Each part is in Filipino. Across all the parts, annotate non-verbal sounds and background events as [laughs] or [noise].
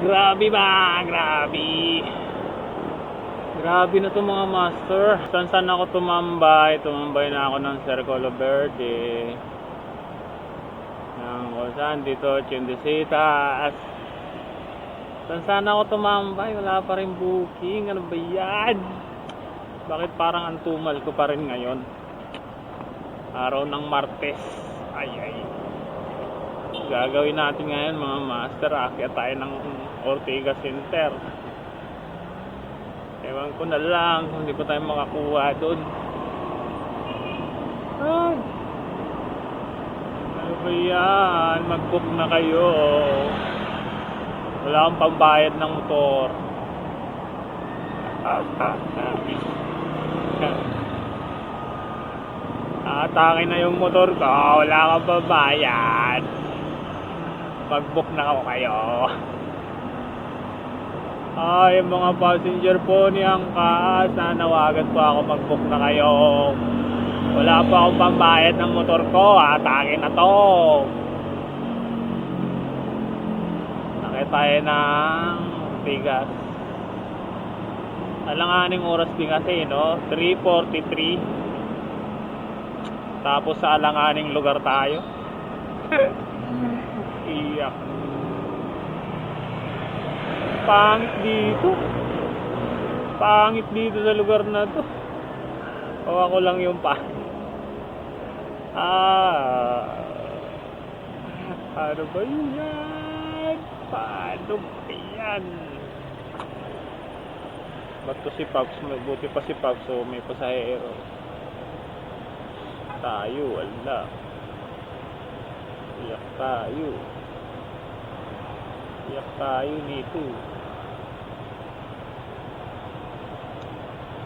Grabe ba? Grabe. Grabe na to mga master. Saan saan ako tumambay? Tumambay na ako ng Circolo Verde. Ng kung saan dito, Chindesitas. Saan saan ako tumambay? Wala pa rin booking. Ano ba yan? Bakit parang antumal ko pa rin ngayon? Araw ng Martes. Ay ay. Gagawin natin ngayon mga master. Akyat tayo ng Ortega Center. Ewan ko na lang hindi pa tayo makakuha doon. Ay. Ano ba yan? Mag-book na kayo. Wala akong pambayad ng motor. [laughs] Atake na yung motor ko. Wala kang pambayad. Mag-book na ako kayo. Ay, mga passenger po ni Angkas, nanawagan po ako mag-book na kayo. Wala pa akong pambayad ng motor ko, atake na to. Nakita tayo ng bigas. Alanganing oras din kasi, no? 3.43. Tapos sa alanganing lugar tayo. [laughs] Iyak. Pangit dito. Pangit dito sa lugar na to. O ako lang yung pa. Ah. Ano ba yan? Paano ba yan? Ba't to si Pops? Buti pa si Pops so may pasahero. Tayo, wala. Iyak tayo. Iyak tayo nito.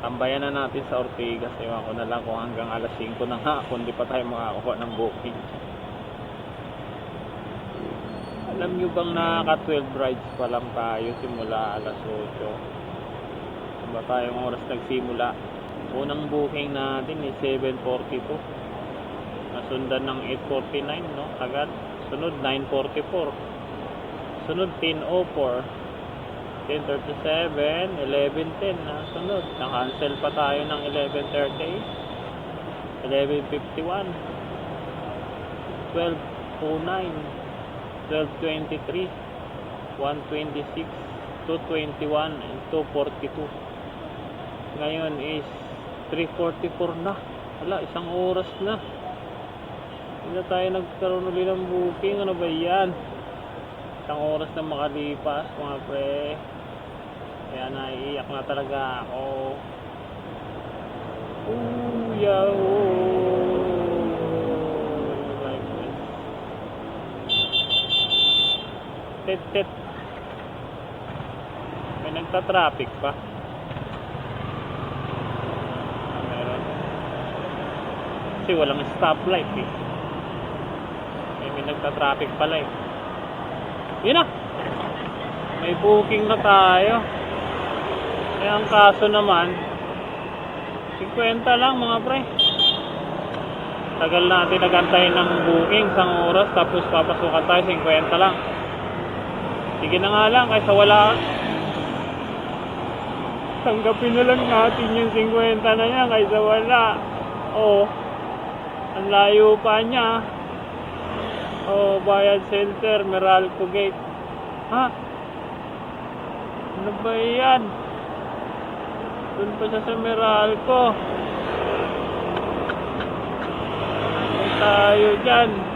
Tambayan na natin sa Ortigas. Ewan ko na lang kung hanggang alas 5 na nga kung di pa tayo makakuha ng booking. Alam nyo bang nakaka 12 rides pa lang tayo simula alas 8? Ano ba tayong oras nagsimula? Unang booking natin is 7.42. Nasundan ng 8.49 no? Agad. Sunod 9.44. Sunod 10.04. 10.37, 11.10 na sunod. Na-cancel pa tayo ng 11.38. 11.51. 12.09. 12.23. 126. 221 and 242. Ngayon is 344 na. Wala, isang oras na. Hindi na tayo nagkaroon ulit ng booking. Ano ba yan? Isang oras na makalipas, mga pre. Kaya naiiyak na talaga ako. Like this. Tit, tit. May nagta-traffic pa. Ah, meron. Kasi walang stoplight eh. May nagta-traffic pala eh. Yun na. May booking na tayo. Eh, ang kaso naman, 50 lang mga pre. Tagal natin nagantay ng booking isang oras tapos papasukan tayo 50 lang. Sige na nga lang kaysa wala. Tanggapin na lang natin yung 50 na yan kaysa wala. Oh, ang layo pa niya. Oh, Bayad Center, Meralco Gate. Ha? Ano ba yan? Doon pa siya sa Meralco. Ano tayo dyan?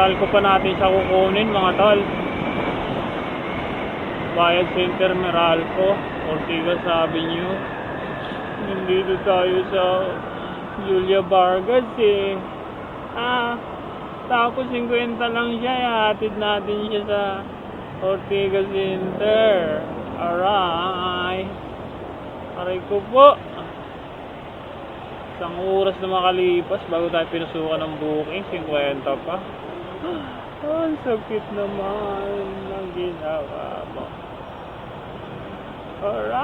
Meralco pa natin siya kukunin mga tol. Bayad Center Meralco, Ortigas Avenue. Nandito tayo sa Julia Vargas eh. Ah, tapos 50 lang siya, eh. hatid natin siya sa Ortigas Center. Alright. Aray ko po. Isang oras na makalipas bago tayo pinusukan ng booking, 50 pa. [gasps] Oh, ang sakit naman ng ginawa mo. Alright.